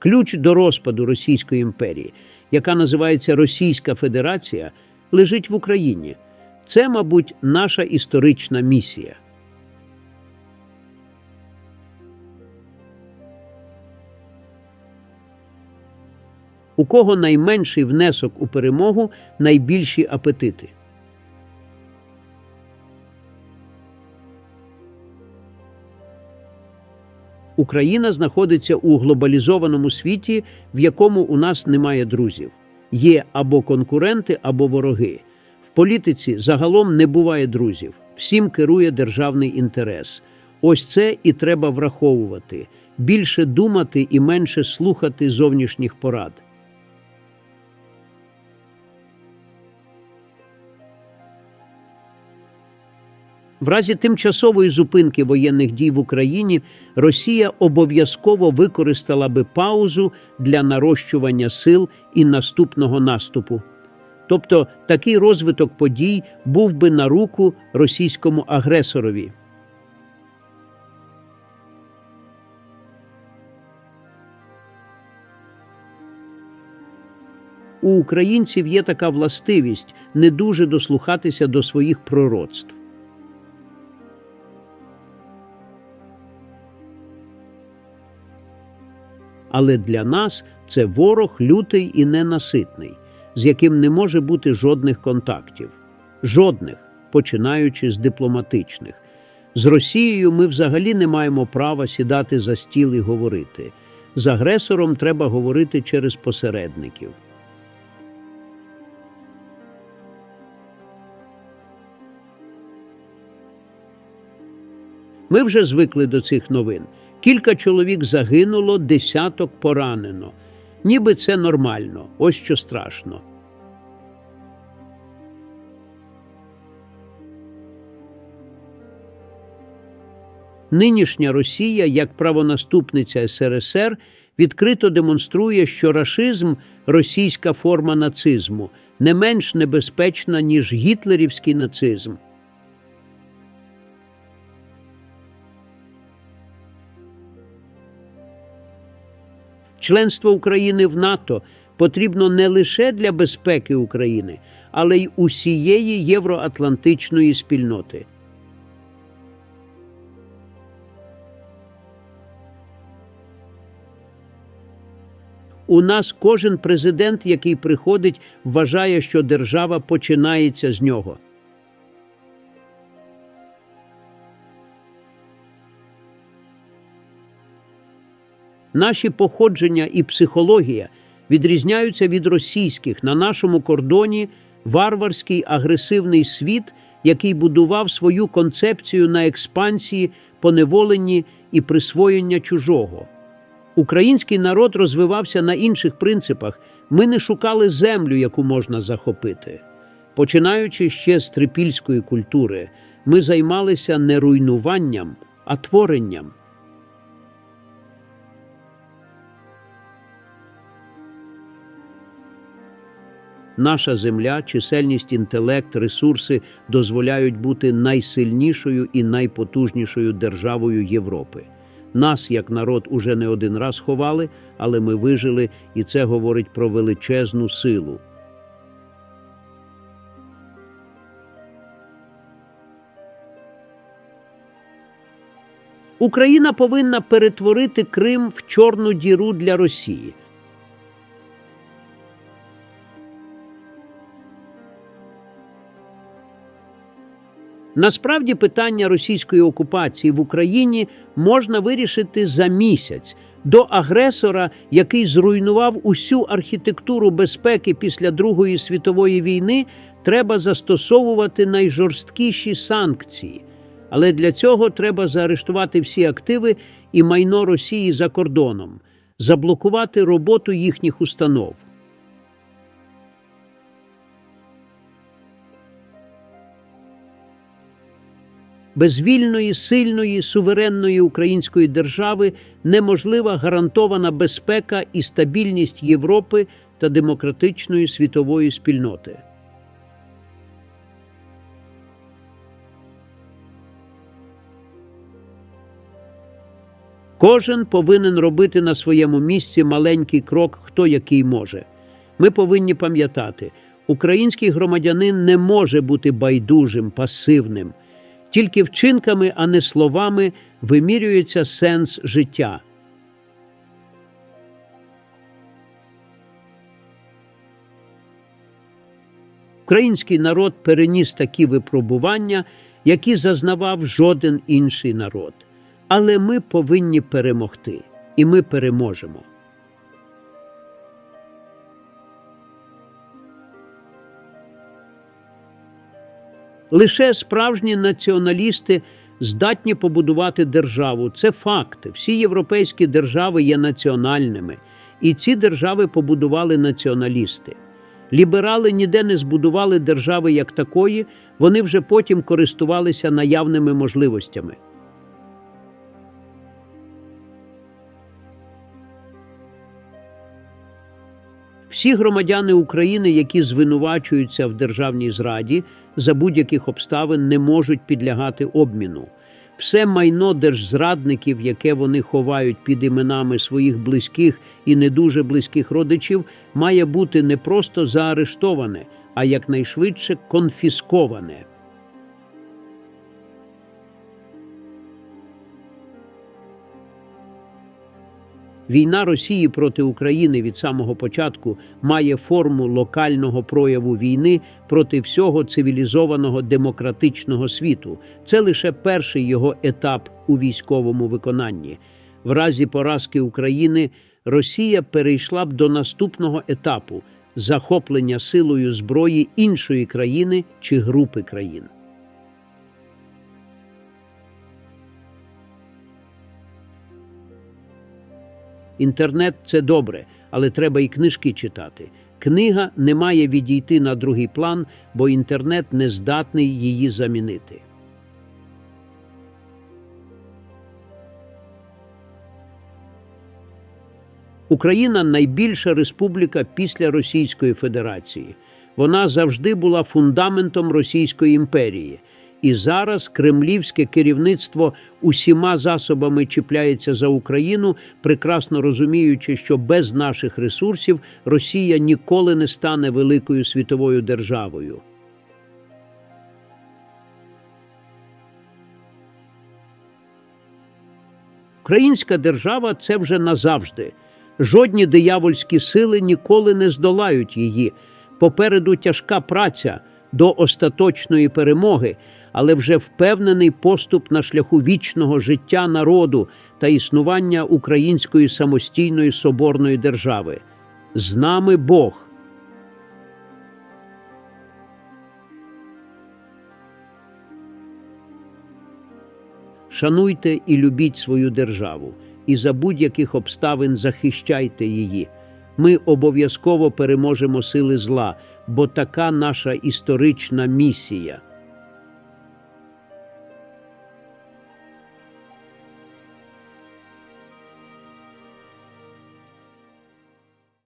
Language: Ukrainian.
Ключ до розпаду Російської імперії, яка називається Російська Федерація, лежить в Україні. Це, мабуть, наша історична місія. У кого найменший внесок у перемогу, найбільші апетити. Україна знаходиться у глобалізованому світі, в якому у нас немає друзів. Є або конкуренти, або вороги. В політиці загалом не буває друзів. Всім керує державний інтерес. Ось це і треба враховувати: більше думати і менше слухати зовнішніх порад. В разі тимчасової зупинки воєнних дій в Україні Росія обов'язково використала би паузу для нарощування сил і наступного наступу. Тобто такий розвиток подій був би на руку російському агресорові. У українців є така властивість не дуже дослухатися до своїх пророцтв. Але для нас це ворог лютий і ненаситний, з яким не може бути жодних контактів, жодних, починаючи з дипломатичних. З Росією ми взагалі не маємо права сідати за стіл і говорити. З агресором треба говорити через посередників. Ми вже звикли до цих новин. Кілька чоловік загинуло, десяток поранено. Ніби це нормально, ось що страшно. Нинішня Росія, як правонаступниця СРСР, відкрито демонструє, що рашизм російська форма нацизму не менш небезпечна, ніж гітлерівський нацизм. Членство України в НАТО потрібно не лише для безпеки України, але й усієї євроатлантичної спільноти. У нас кожен президент, який приходить, вважає, що держава починається з нього. Наші походження і психологія відрізняються від російських на нашому кордоні варварський агресивний світ, який будував свою концепцію на експансії, поневоленні і присвоєння чужого. Український народ розвивався на інших принципах. Ми не шукали землю, яку можна захопити. Починаючи ще з трипільської культури, ми займалися не руйнуванням, а творенням. Наша земля, чисельність, інтелект, ресурси дозволяють бути найсильнішою і найпотужнішою державою Європи. Нас, як народ, уже не один раз ховали, але ми вижили, і це говорить про величезну силу. Україна повинна перетворити Крим в чорну діру для Росії. Насправді питання російської окупації в Україні можна вирішити за місяць до агресора, який зруйнував усю архітектуру безпеки після Другої світової війни, треба застосовувати найжорсткіші санкції. Але для цього треба заарештувати всі активи і майно Росії за кордоном, заблокувати роботу їхніх установ. Без вільної, сильної, суверенної української держави неможлива гарантована безпека і стабільність Європи та демократичної світової спільноти. Кожен повинен робити на своєму місці маленький крок, хто який може. Ми повинні пам'ятати, український громадянин не може бути байдужим, пасивним. Тільки вчинками, а не словами, вимірюється сенс життя. Український народ переніс такі випробування, які зазнавав жоден інший народ. Але ми повинні перемогти, і ми переможемо. Лише справжні націоналісти здатні побудувати державу. Це факт. Всі європейські держави є національними, і ці держави побудували націоналісти. Ліберали ніде не збудували держави як такої, вони вже потім користувалися наявними можливостями. Всі громадяни України, які звинувачуються в державній зраді, за будь-яких обставин не можуть підлягати обміну. Все майно держзрадників, яке вони ховають під іменами своїх близьких і не дуже близьких родичів, має бути не просто заарештоване, а якнайшвидше конфісковане. Війна Росії проти України від самого початку має форму локального прояву війни проти всього цивілізованого демократичного світу. Це лише перший його етап у військовому виконанні. В разі поразки України Росія перейшла б до наступного етапу захоплення силою зброї іншої країни чи групи країн. Інтернет це добре, але треба і книжки читати. Книга не має відійти на другий план, бо інтернет не здатний її замінити. Україна найбільша республіка після Російської Федерації. Вона завжди була фундаментом Російської імперії. І зараз кремлівське керівництво усіма засобами чіпляється за Україну, прекрасно розуміючи, що без наших ресурсів Росія ніколи не стане великою світовою державою. Українська держава це вже назавжди. Жодні диявольські сили ніколи не здолають її. Попереду тяжка праця до остаточної перемоги, але вже впевнений поступ на шляху вічного життя народу та існування української самостійної соборної держави. З нами Бог. Шануйте і любіть свою державу, і за будь-яких обставин захищайте її. Ми обов'язково переможемо сили зла, бо така наша історична місія.